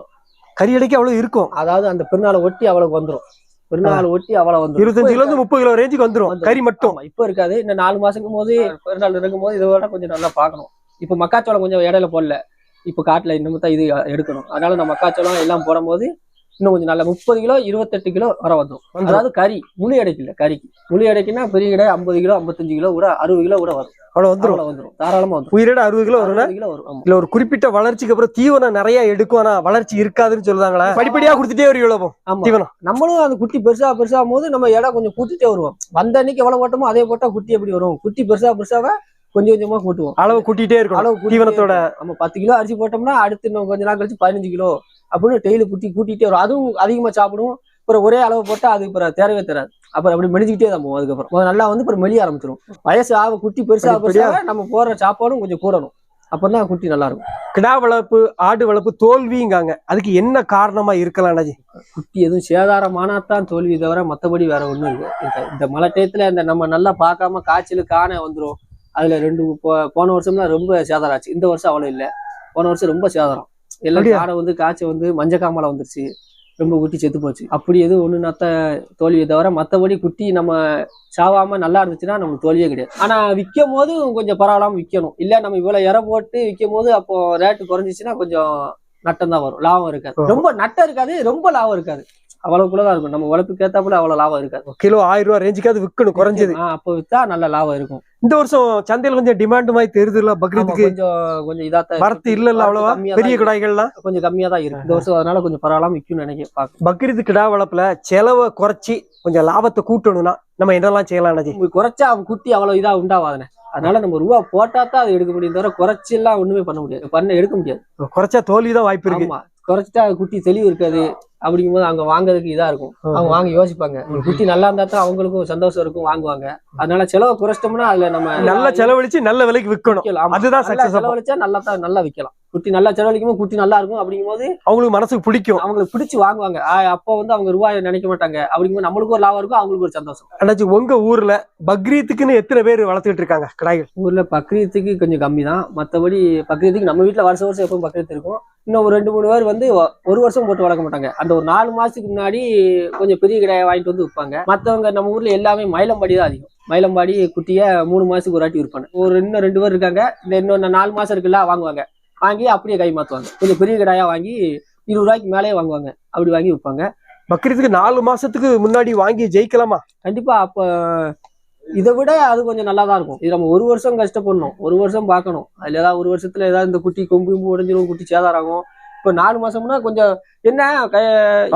கறி அடைக்கு அவ்வளவு இருக்கும். அதாவது அந்த பெருநாளை ஒட்டி அவ்வளவு வந்துரும். பெருநாள் ஒட்டி அவ்வளவு வந்துரும். இருபத்தஞ்சு கிலோ இருந்து முப்பது கிலோ ரேஞ்சுக்கு வந்துரும். கறி மட்டும். இப்ப இருக்காது. இந்த நாலு மாசத்துக்கும் போது பெருநாள் இருக்கும் போது இதை விட கொஞ்சம் நல்லா பார்க்கணும். இப்ப மக்காச்சோளம் கொஞ்சம் இடையில போடல. இப்ப காட்டுல இன்னமும் தான் இது எடுக்கணும். அதனால நான் மக்காச்சோளம் எல்லாம் போடும்போது இன்னும் கொஞ்சம் நல்லா முப்பது கிலோ இருபத்தெட்டு கிலோ வர வந்துடும். அதாவது கறி முழு எடைக்கு கறிக்கு. முழு எடைக்குன்னா பெரிய கடை ஐம்பது கிலோ ஐம்பத்தஞ்சு கிலோ கூட அறுபது கிலோ கூட வரும். அவ்வளவு வந்துரும். அவ்வளவு வந்துரும். தாராளமா வந்துரும். உயிரோட அறுபது கிலோ அறுபது கிலோ வரும். இல்ல ஒரு குறிப்பிட்ட வளர்ச்சிக்கு அப்புறம் தீவனம் நிறைய எடுக்கும் ஆனா வளர்ச்சி இருக்காதுன்னு சொல்லுதாங்களா படிப்படியா கொடுத்துட்டே ஒரு இவ்வளவு ஆமா. தீவனம். நம்மளும் அந்த குட்டி பெருசா பெருசா போது நம்ம இடம் கொஞ்சம் கூட்டிட்டே வருவோம். வந்த அன்னைக்கு எவ்வளவு போட்டோமோ அதே போட்டா குட்டி எப்படி வரும். குட்டி பெருசா பெருசாக கொஞ்சம் கொஞ்சமா கூட்டுவோம். அளவு கூட்டிட்டே இருக்கும் அளவு தீவனத்தோட. நம்ம பத்து கிலோ அரிசி போட்டோம்னா அடுத்து இன்னும் கொஞ்ச நாள் கழிச்சு பதினஞ்சு கிலோ அப்படின்னு டெய்லி குட்டி கூட்டிட்டே வரும். அதுவும் அதிகமா சாப்பிடும். அப்புறம் ஒரே அளவு போட்டா அது அப்புறம் தேரவே தராது. அப்புறம் அப்படி மெலிஞ்சுக்கிட்டே தான் போகும். அதுக்கப்புறம் நல்லா வந்து அப்புறம் மெலிய ஆரம்பிச்சிடும் வயசு ஆக குட்டி பெருசா படிப்படியா? பெருசா நம்ம போடுற சாப்பாடும் கொஞ்சம் கூடணும். அப்பதான் குட்டி நல்லா இருக்கும். கிடா வளர்ப்பு ஆடு வளர்ப்பு தோல்விங்காங்க. அதுக்கு என்ன காரணமா இருக்கலாம் அண்ணாஜி? குட்டி எதுவும் சேதாரமானாதான் தோல்வி தவிர மத்தபடி வேற ஒண்ணும் இல்லை. இந்த மழை டயத்துல இந்த நம்ம நல்லா பார்க்காம காய்ச்சல் காண வந்துரும். அதுல ரெண்டு போன வருஷம்லாம் ரொம்ப சேதாரம் ஆச்சு. இந்த வருஷம் அவ்வளவு இல்லை. போன வருஷம் ரொம்ப சேதாரம். எல்லாம்? காடை வந்து காய்ச்சல் வந்து மஞ்சள் காமால வந்துருச்சு. ரொம்ப குட்டி செத்து போச்சு. அப்படி எதுவும் ஒண்ணு நத்த தோல்வியை தவிர மத்தபடி குட்டி நம்ம சாவாம நல்லா இருந்துச்சுன்னா நமக்கு தோல்வியே கிடையாது. ஆனா விற்கும் போது கொஞ்சம் பரவாயில்லாம விற்கணும் இல்ல நம்ம இவ்வளவு இற போட்டு விற்கும் போது அப்போ ரேட்டு குறைஞ்சிச்சுன்னா கொஞ்சம் நட்டம் தான் வரும். லாபம் இருக்காது. ரொம்ப நட்டம் இருக்காது ரொம்ப லாபம் இருக்காது. அவ்வளவுக்குள்ளதான் இருக்கும். நம்ம உழைப்புக்கு ஏத்தாப்புல அவ்வளவு லாபம் இருக்காது. கிலோ ஆயிரம் ரூபாய் ரேஞ்சுக்காவது விற்கணும் குறைஞ்சது. அப்போ வித்தா நல்ல லாபம் இருக்கும். இந்த வருஷம் சந்தையில கொஞ்சம் டிமாண்ட் மாதிரி தெரியுது இல்ல பக்ரீத்துக்கு? கொஞ்சம் கொஞ்சம் இதாத்தான் வரத்து இல்ல இல்ல அவ்வளவா? பெரிய தான் குடாய்கள்லாம். கொஞ்சம் கம்மியா தான் இருக்கு. இந்த வருஷம் அதனால கொஞ்சம் பரவாயில்லாம விற்கும் நினைக்க பாக்க பக்ரீத்து கிடா வளர்ப்புல செலவை குறைச்சி கொஞ்சம் லாபத்தை கூட்டணும்னா நம்ம என்னெல்லாம் செய்யலாம் உங்களுக்கு குறைச்சா அவன் குட்டி அவ்வளவு இதா உண்டாவாதுனே அதனால நம்ம ரூபா போட்டா தான் அது எடுக்க முடியும். தவிர குறைச்சி எல்லாம் ஒண்ணுமே பண்ண முடியாது. பண்ண எடுக்க முடியாது. குறைச்சா தோல்வி தான் வாய்ப்பு இருக்கு. ஆமா. குறைச்சிட்டா அது குட்டி தெளிவு இருக்காது அப்படிங்கும்போது அவங்க வாங்குறதுக்கு இதா இருக்கும். அவங்க வாங்க யோசிப்பாங்க. குட்டி நல்லா இருந்தா தான் அவங்களுக்கும் சந்தோஷம் இருக்கும் வாங்குவாங்க. அதனால செலவை குறைச்சிட்டோம்னா அதுல நம்ம நல்ல செலவழிச்சு நல்ல விலைக்கு விற்கணும். அதுதான் செலவழிச்சா நல்லா தான் நல்லா விற்கலாம் குட்டி நல்லா செலவழிக்கும் போது குட்டி நல்லா இருக்கும் அப்படிங்கும்போது அவங்களுக்கு மனசுக்கு பிடிக்கும். அவங்களுக்கு பிடிச்சு வாங்குவாங்க. அப்போ வந்து அவங்க ரூபாயை நினைக்க மாட்டாங்க. அப்படிங்கும்போது நம்மளுக்கும் ஒரு லாபம் இருக்கும் அவங்களுக்கு ஒரு சந்தோஷம். அண்ணாச்சி உங்க ஊர்ல பக்ரீத்துக்குன்னு எத்தனை பேர் வளர்த்துக்கிட்டு இருக்காங்க? கிடாய்கள். ஊர்ல பக்ரீத்துக்கு கொஞ்சம் கம்மி தான். மற்றபடி பக்ரீத்துக்கு நம்ம வீட்ல வருஷம் வருஷம் எப்பவும் பக்ரீத் இருக்கும். இன்னும் ஒரு ரெண்டு மூணு பேர் வந்து ஒரு வருஷம் போட்டு வளர்க்க மாட்டாங்க. அந்த ஒரு நாலு மாசத்துக்கு முன்னாடி கொஞ்சம் பெரிய கடையை வாங்கிட்டு வந்து விற்பாங்க. மற்றவங்க நம்ம ஊர்ல எல்லாமே மயிலம்பாடி தான் அதிகம். மயிலம்பாடி குட்டியை மூணு மாசத்துக்கு ஒரு வாட்டி விற்பாங்க. ஒரு இன்னும் ரெண்டு பேர் இருக்காங்க. இந்த இன்னொன்று நாலு மாசம் இருக்குல்ல வாங்குவாங்க. வாங்கி அப்படியே கை மாத்துவாங்க. கொஞ்சம் பெரிய கடாயா வாங்கி இருபது ரூபாய்க்கு மேலேயே வாங்குவாங்க. அப்படி வாங்கி விற்பாங்க பக்ரீத்துக்கு நாலு மாசத்துக்கு முன்னாடி வாங்கி ஜெயிக்கலாமா? கண்டிப்பா அப்ப இதை விட அது கொஞ்சம் நல்லா தான் இருக்கும். இது நம்ம ஒரு வருஷம் கஷ்டப்படணும். ஒரு வருஷம் பார்க்கணும். அதுல ஏதாவது ஒரு வருஷத்துல ஏதாவது இந்த குட்டி கொம்பு கிம்பு உடைஞ்சிரும் குட்டி சேதாராகும் இப்ப நாலு மாசம்னா கொஞ்சம் என்ன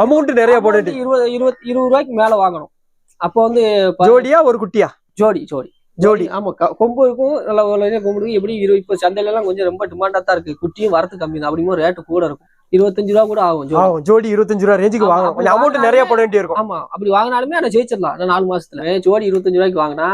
அமௌண்ட் நிறைய போட்டுட்டு. இருபது இருபது இருபது ரூபாய்க்கு மேல வாங்கணும். அப்போ வந்து ஜோடியா ஒரு குட்டியா? ஜோடி ஜோடி. ஜோடி. ஆமா கொம்பு இருக்கும் நல்ல ஒரு கொம்பு இருக்கும். எப்படி இரு இப்போ சந்தையில எல்லாம் கொஞ்சம் ரொம்ப டிமாண்டா தான் இருக்கு. குட்டியும் வரத்து கம்மி தான். அப்படிங்கும்போது ரேட்டு கூட இருக்கும். இருபத்தஞ்சு ரூபா கூட ஆகும் ஆகும். ஜோடி இருபத்தஞ்சு ரூபா ரேஞ்சுக்கு அப்படி கொஞ்சம் அமௌண்ட் நிறைய போட வேண்டி இருக்கும். ஆமா அப்படி வாங்கினாலுமே அதை ஜெயிச்சிடலாம். நான் நாலு மாசத்துல. ஜோடி இருபத்தஞ்சு ரூபாய்க்கு வாங்கினா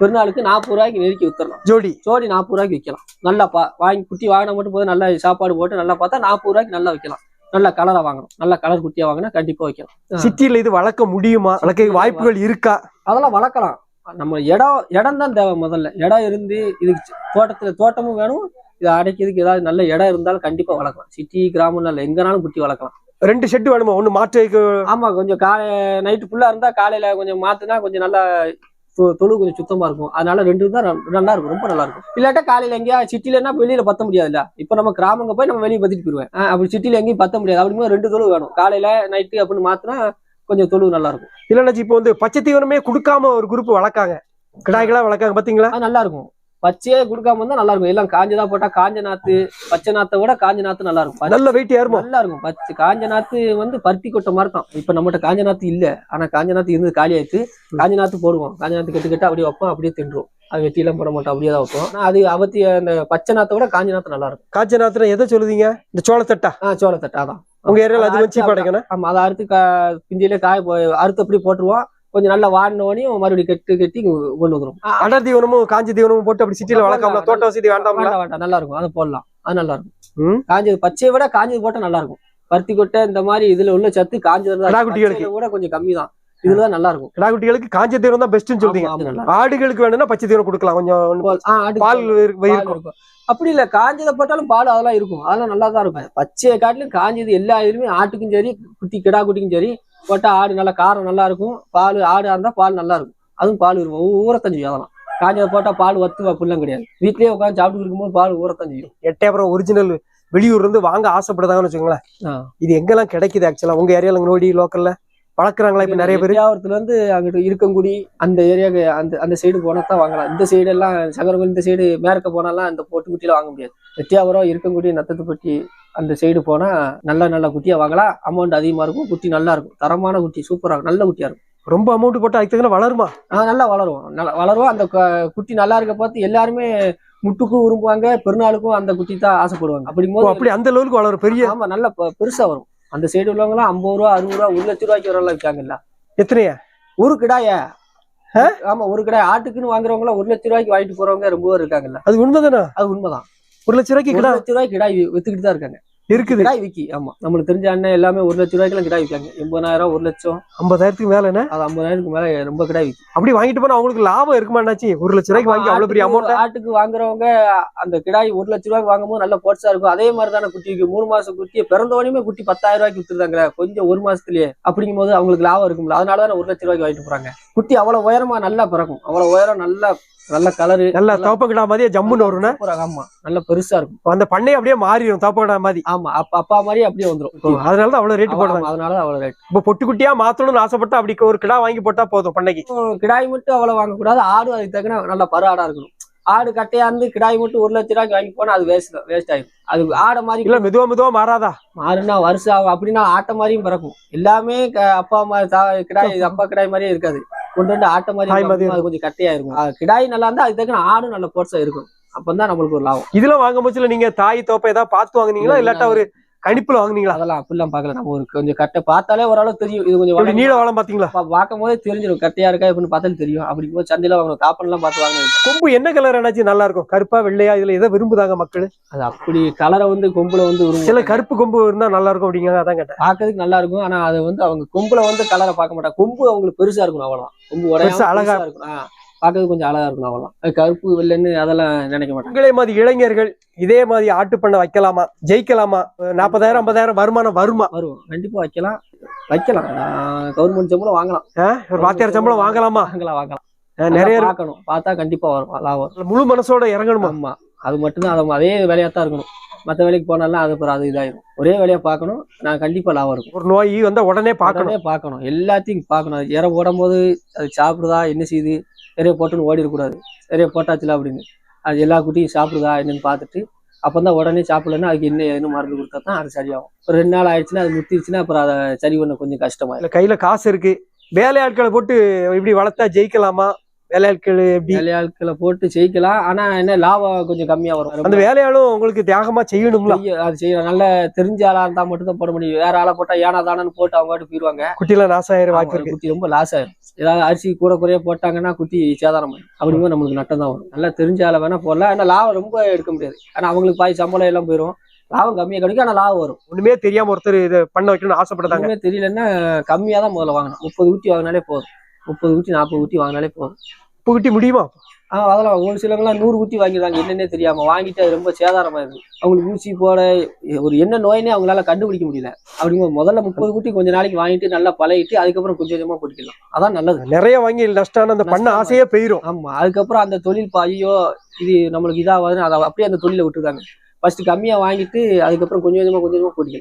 பெருநாளுக்கு நாற்பது ரூபாய்க்கு நெருக்கி வித்துடலாம். ஜோடி. ஜோடி நாற்பது ரூபாய்க்கு விற்கலாம் நல்லா பா வாங்கி குட்டி வாங்கினா மட்டும் போது நல்லா சாப்பாடு போட்டு நல்லா பார்த்தா நாற்பது ரூபாய்க்கு நல்லா விற்கலாம் நல்ல கலரா வாங்கணும். நல்ல கலர் குட்டியா வாங்கினா கண்டிப்பா வைக்கலாம். ஆ. சிட்டில இது வளர்க்க முடியுமா? வளர்க்க வாய்ப்புகள் இருக்கா? அதெல்லாம் வளர்க்கலாம். நம்ம இடம் இடம் தான் தேவை முதல்ல. இடம் இருந்து இதுக்கு தோட்டத்துல தோட்டமும் வேணும். இதை அடைக்கிறதுக்கு ஏதாவது நல்ல இடம் இருந்தாலும் கண்டிப்பா வளர்க்கலாம். சிட்டி கிராமம் இல்லை. எங்கனாலும் குட்டி வளர்க்கலாம். ரெண்டு ஷெட் வேணுமா? ஒண்ணு மாற்று வைக்க ஆமா கொஞ்சம் காலை நைட்டு ஃபுல்லா இருந்தா காலையில கொஞ்சம் மாத்துனா கொஞ்சம் நல்லா தொழு கொஞ்சம் சுத்தமா இருக்கும். அதனால ரெண்டு தான் நல்லா இருக்கும். ரொம்ப நல்லா இருக்கும். இல்லாட்டா காலையில எங்கேயா சிட்டிலன்னா வெளியில பத்த முடியாதுல்ல. இப்ப நம்ம கிராமங்க போய் நம்ம வெளியே பத்திட்டு போயிருவேன். ஆ, அப்படி சிட்டில எங்கேயும் பத்த முடியாது. அப்படிங்கும்போது ரெண்டு தொழு வேணும். காலையில நைட்டு அப்படின்னு மாத்தினா கொஞ்சம் தொழு நல்லா இருக்கும் இல்லைன்னா இப்போ வந்து பச்சை தீவனமே கொடுக்காம ஒரு குரூப் வளர்க்காங்க. கிடாய்களா வளர்க்காங்க பாத்தீங்களா? அது நல்லா இருக்கும் பச்சையே கொடுக்காம இருந்தா நல்லா இருக்கும் எல்லாம் காஞ்சதா போட்டா காஞ்ச நாத்து பச்சை நாத்தை விட காஞ்ச நாத்து நல்லா இருக்கும் நல்ல வெயிட் ஏறுமா? நல்லா இருக்கும் பச்சை காஞ்ச நாத்து வந்து பருத்தி கொட்டை மாதிரி தான் இப்ப நம்மகிட்ட காஞ்ச நாத்து இல்ல. ஆனா காஞ்ச நாத்து இருந்து காலி ஆயிடுச்சு காஞ்ச நாத்து போடுவோம். காஞ்ச நாத்து கட்டு கட்டு அப்படியே வைப்போம் அப்படியே தின்றுவோம். அது வெட்டியெல்லாம் போட மாட்டோம் அப்படியே தான் வைப்போம். ஆனா அது அவத்தி அந்த பச்சை நாத்தை விட காஞ்ச நாத்து நல்லா இருக்கும் காய்ச்ச நாத்துல எதை சொல்லுதீங்க? இந்த சோளத்தட்டா? ஆஹ் சோளத்தட்டை அதான். உங்க ஏரியால அது அதை வச்சு படைக்கணும்? ஆமா அதை அறுத்து பிஞ்சிலே காய அறுத்து அப்படியே போட்டுருவோம். கொஞ்சம் நல்லா வாடினோடனையும் மறுபடியும் கெட்டு கட்டி கொண்டு வந்துரும். ஆ, அடர் தீவனமும் காஞ்சி தீவனமும் போட்டு அப்படி சிட்டில வளர்க்காமல தோட்ட வசதி வேண்டாம் வேண்டாம் நல்லா இருக்கும். அதை போடலாம். அது நல்லா இருக்கும். காஞ்சது பச்சையை விட காஞ்சது போட்டா நல்லா இருக்கும். பருத்தி கொட்டை இந்த மாதிரி இதுல உள்ள சத்து காஞ்சது கூட கொஞ்சம் கம்மி தான் இதுலதான் நல்லா இருக்கும் கிடா குட்டிகளுக்கு காஞ்ச தீவனம் தான் பெஸ்ட்னு சொல்றீங்க. ஆடுகளுக்கு வேணும்னா பச்சை தீவனம் கொடுக்கலாம். கொஞ்சம் பால் இருக்கும். அப்படி இல்ல காஞ்சதை போட்டாலும் பால் அதெல்லாம் இருக்கும். அதெல்லாம் நல்லா தான் இருக்கும். பச்சையை காட்டிலும் காஞ்சது எல்லா இதுலயுமே ஆட்டுக்கும் சரி குட்டி கிடா குட்டிக்கும் சரி போட்டா ஆடு நல்லா காரம் நல்லா இருக்கும். பால் ஆடு இருந்தா பால் நல்லா இருக்கும். அதுவும் பால் இருக்கும் ஊ- ஊறத்தான் செய்யும் அதெல்லாம். காஞ்சதை போட்டா பால் வத்து அப்படிலாம் கிடையாது. வீட்லயே உட்காந்து சாப்பிட்டு இருக்கும்போது பால் ஊறத்தான் செய்யும். எட்டே அப்புறம் ஒரிஜினல் வெளியூர்ல இருந்து வாங்க ஆசைப்படுதாங்கன்னு வச்சுக்கோங்களேன். இது எங்கெல்லாம் கிடைக்குது ஆக்சுவலா உங்க ஏரியால நோடி லோக்கல்ல வளர்க்குறாங்களா இப்ப நிறைய பேர்? எட்டியாவரத்துல இருந்து அங்கிட்டு இருக்கங்குடி அந்த ஏரியாவுக்கு அந்த அந்த சைடு போனா தான் வாங்கலாம். இந்த சைடு எல்லாம் சங்கரங்கோல் இந்த சைடு மேற்க போனாலாம் இந்த போட்டு குட்டியில வாங்க முடியாது. எட்டியாவரம் இருக்கங்குடி நத்தத்துப்பட்டி அந்த சைடு போனா நல்ல நல்ல குட்டியா வாங்கலாம். அமௌண்ட் அதிகமா இருக்கும். குட்டி நல்லா இருக்கும். தரமான குட்டி சூப்பரா இருக்கும். நல்ல குட்டியா இருக்கும். ரொம்ப அமௌண்ட் போட்டு அதுக்கு தகுந்த வளருமா? ஆஹ் நல்லா வளரும் நல்லா வளரும் அந்த குட்டி நல்லா இருக்க பார்த்து எல்லாருமே முட்டுக்கும் விரும்புவாங்க பெருநாளுக்கும் அந்த குட்டி தான் ஆசைப்படுவாங்க. அப்படிங்கும்போது அப்படி அந்த லெவலுக்கு வளரும். பெரிய ஆமா நல்ல பெ- பெருசா வரும். அந்த சைடு உள்ளவங்க ஐம்பது ரூபா அறுபது ரூபா ஒரு லட்ச ரூபாய்க்கு வரலாம் விற்காங்கல்ல. எத்தனையா? ஒரு கிடாய. ஆமா ஒரு கிடாய். ஆட்டுக்குன்னு வாங்குறவங்க ஒரு லட்ச ரூபாய்க்கு வாங்கிட்டு போறவங்க ரொம்ப இருக்காங்கல்ல. அது உண்மைதானா? அது உண்மைதான். ஒரு லட்ச ரூபாய்க்கு கிடா லட்ச ரூபாய்க்கு கிடாய் வித்துக்கிட்டு தான் இருக்காங்க. இருக்குது. கிடாய் விக்கி. ஆமா. நம்மளுக்கு தெரிஞ்ச அண்ணன் எல்லாமே ஒரு லட்சம் ரூபாய்க்குலாம் கிடாய் விற்காங்க. எண்பதாயிரம் ஒரு லட்சம். ஐம்பதாயிரத்துக்கு மேல என்ன? அது ஐம்பதாயிரத்துக்கு மேல ரொம்ப கிடாய் விக்கி. அப்படி வாங்கிட்டு போனா அவங்களுக்கு லாபம் இருக்குமாண்ணாச்சி? ஒரு லட்ச ரூபாய்க்கு வாங்கி அவ்வளவு பெரிய அமௌண்ட் ஆட்டுக்கு- வாங்குறவங்க அந்த கிடாய் ஒரு லட்ச ரூபாய்க்கு வாங்கும்போது நல்ல போட்ஸா இருக்கும். அதே மாதிரி தானே குட்டிக்கு மூணு மாசம் குட்டியை பிறந்தவனையுமே குட்டி பத்தாயிரம் ரூபாய்க்கு வித்துருந்தாங்களே கொஞ்சம் ஒரு மாசத்துலயே. அப்படிங்கும் போது அவங்களுக்கு லாபம் இருக்கும்ல. அதனால தானே ஒரு லட்ச ரூபாய்க்கு வாங்கிட்டு போறாங்க. குட்டி அவ்வளவு உயரமா நல்லா பிறக்கும். அவ்வளவு உயரம் நல்லா நல்ல கலரு நல்லா தோப்பங்கிடா மாதிரியே ஜம்முன்னு வரும்னா? ஆமா. நல்ல பெருசா இருக்கும். அந்த பண்ணை அப்படியே மாறிடும் தோப்பங்கிடா மாதிரி. ஆமா. அப்பா அப்பா மாதிரி அப்படியே வந்துரும். அதனாலதான் அவ்வளவு ரேட் போடுறாங்க. அதனால அவ்வளவு ரேட் இப்ப பொட்டு குட்டியா மாத்தணும்னு ஆசைப்பட்டா அப்படி ஒரு கிடா வாங்கி போட்டா போதும் பண்ணைக்கு. கிடாய் மட்டும் அவ்வளவு வாங்கக்கூடாது. ஆடு அதுக்கு தக்கன நல்ல பரு ஆடா இருக்கணும். ஆடு கட்டையா இருந்து கிடாய் மட்டும் ஒரு லட்ச ரூபாய்க்கு வாங்கி போனா அது வேஸ்ட் வேஸ்ட் ஆயிடும் அது ஆடை மாதிரி இல்ல மெதுவா மெதுவா மாறாதா? மாறுனா வருஷம் ஆகும். அப்படின்னா ஆட்ட மாதிரியும் பிறக்கும். எல்லாமே அப்பா அம்மா தா- கிடாய் அப்பா கிடாய் மாதிரியே இருக்காது. கொண்டு வந்து ஆட்ட மாதிரி மாதிரி கொஞ்சம் கட்டையா இருக்கும். கிடாய் நல்லா இருந்தா அது தக்கன ஆடும் நல்ல போர்ஸா இருக்கும். அப்பதான் நம்மளுக்கு ஒரு லாபம். இதுல வாங்கும் போச்சுல நீங்க தாய் தோப்பை ஏதாவது பார்த்து வாங்குனீங்களா? இல்ல, இல்லாட்டா ஒரு கணிப்புல வாங்குனீங்களா? அதெல்லாம் அப்படிலாம் பார்க்கல. நம்ம ஒரு கொஞ்சம் கட்டை பார்த்தாலே ஓரளவு தெரியும். இது கொஞ்சம் நீள வாழம் பாத்தீங்களா பார்க்கும் போதே தெரிஞ்சிடும். கட்டையா இருக்கா எப்படின்னு பார்த்தாலும் தெரியும். அப்படி போது சந்தையில வாங்கணும் காப்பன் எல்லாம் பார்த்து வாங்கணும் கொம்பு என்ன கலர் என்னாச்சு நல்லா இருக்கும். கருப்பா வெள்ளையா? இதுல எதை விரும்புதாங்க மக்கள்? அது அப்படி கலரை வந்து கொம்புல வந்து விரும்புவாங்க. சில கருப்பு கொம்பு இருந்தா நல்லா இருக்கும் அப்படிங்க அதான் கேட்டேன். பார்க்கறதுக்கு நல்லா இருக்கும். ஆனா அது வந்து அவங்க கொம்புல வந்து கலரை பார்க்க மாட்டாங்க. கொம்பு அவங்களுக்கு பெருசா இருக்கணும் அவ்வளவுதான். கொம்பு பெருசா அழகா பெருசா பார்க்கறதுக்கு கொஞ்சம் அழகா இருக்கணும் அவ்வளவுதான் அது கருப்பு வெள்ளைன்னு அதெல்லாம் நினைக்க மாட்டாங்க. உங்களே மாதிரி இளைஞர்கள் இதே மாதிரி ஆட்டு பண்ண வைக்கலாமா? ஜெயிக்கலாமா? நாற்பதாயிரம் ஐம்பதாயிரம் வருமானம் வருமா? வரும் கண்டிப்பா வைக்கலாம். வைக்கலாம். கவர்மெண்ட் சம்பளம் வாங்கலாம்? ஒரு வாத்தியார் சம்பளம் வாங்கலாமா? வாங்கலாம் வாங்கலாம். நிறைய பார்க்கணும். பார்த்தா கண்டிப்பா வரும். லாபம். முழு மனசோட இறங்கணுமா? ஆமா. அது மட்டும்தான். அதை அதே வேலையா தான் இருக்கணும். மற்ற வேலைக்கு போனாலும் அது அப்புறம் அது இதாயிரும். ஒரே வேலையா பார்க்கணும். நான் கண்டிப்பா லாபம் இருக்கும் ஒரு நோய் வந்தா உடனே பார்க்கணும். உடனே பார்க்கணும். எல்லாத்தையும் பார்க்கணும். அது இற போடும் போது அது சாப்பிடுதா? என்ன செய்யுது? நிறைய போட்டுன்னு ஓடிடக்கூடாது நிறைய போட்டாச்சுல அப்படின்னு. அது எல்லா குட்டியும் சாப்பிடுதா என்னன்னு பார்த்துட்டு அப்போ தான் உடனே சாப்பிடலன்னா அதுக்கு என்ன என்ன மருந்து கொடுத்தா தான் அது சரியாகும். ஒரு ரெண்டு நாள் ஆயிடுச்சுன்னா அது முத்திருச்சுன்னா அப்புறம் அதை சரி பண்ண கொஞ்சம் கஷ்டமா இல்லை கையில் காசு இருக்குது வேலையாட்களை போட்டு இப்படி வளர்த்தா ஜெயிக்கலாமா? வேலையாட்கள் எப்படி? வேலையாட்களை போட்டு ஜெயிக்கலாம். ஆனா என்ன லாபம் கொஞ்சம் கம்மியா வரும். அந்த வேலையாளும் உங்களுக்கு தியாகமா செய்யணும்ல? செய்ய- அது செய்யலாம். நல்ல தெரிஞ்ச ஆளா இருந்தா மட்டும் தான் போட முடியும். வேற ஆளை போட்டா ஏனா தானன்னு போட்டு அவங்க பாட்டு போயிருவாங்க. குட்டில நாசம் ஆயிரம் வாய்ப்பு ஆமா, இருக்கு. குட்டி ரொம்ப லாஸ் ஆயிரும். ஏதாவது அரிசி கூட குறைய போட்டாங்கன்னா குட்டி சேதாரம் ஆயிடும் அப்படிங்கும்போது நம்மளுக்கு நட்டம் தான் வரும். நல்லா தெரிஞ்ச ஆளை வேணா போடலாம். ஆனா லாபம் ரொம்ப எடுக்க முடியாது. ஆனா அவங்களுக்கு பாய் சம்பளம் எல்லாம் போயிடும் லாபம் கம்மியா கிடைக்கும் ஆனா லாபம் வரும். ஒண்ணுமே தெரியாம ஒருத்தர் இதை பண்ண வைக்கணும்னு ஆசைப்பட்டாங்க ஒண்ணுமே தெரியலன்னா கம்மியா தான் முதல்ல வாங்கணும். முப்பது ஊட்டி வாங்கினாலே போதும். முப்பது ஊட்டி நாற்பது ஊட்டி வாங்கினாலே போதும். உப்பு குட்டி முடியுமா? ஆஹ் அதெல்லாம் ஒரு சிலவங்கலாம் நூறு ஊட்டி வாங்கிடுறாங்க. என்னன்னே தெரியாம வாங்கிட்டு அது ரொம்ப சேதாரமாயிருது அவங்களுக்கு ஊசி போட ஒரு என்ன நோயினே அவங்களால கண்டுபிடிக்க முடியல. அப்படிங்கும்போது முதல்ல முப்பது குட்டி கொஞ்ச நாளைக்கு வாங்கிட்டு நல்லா பழகிட்டு அதுக்கப்புறம் கொஞ்சம் கொஞ்சமா பிடிக்கலாம் அதான் நல்லது. நிறைய வாங்கி நஷ்டம் அந்த பண்ண ஆசையே போயிரும். ஆமா. அதுக்கப்புறம் அந்த தொழில் ஐயோ இது நம்மளுக்கு இதாகாதுன்னு அதை அப்படியே அந்த தொழிலை விட்டுருக்காங்க. ஃபர்ஸ்ட் கம்மியா வாங்கிட்டு அதுக்கப்புறம் கொஞ்சம் கொஞ்சமா கொஞ்சம் கொஞ்சமா பிடிக்கலாம்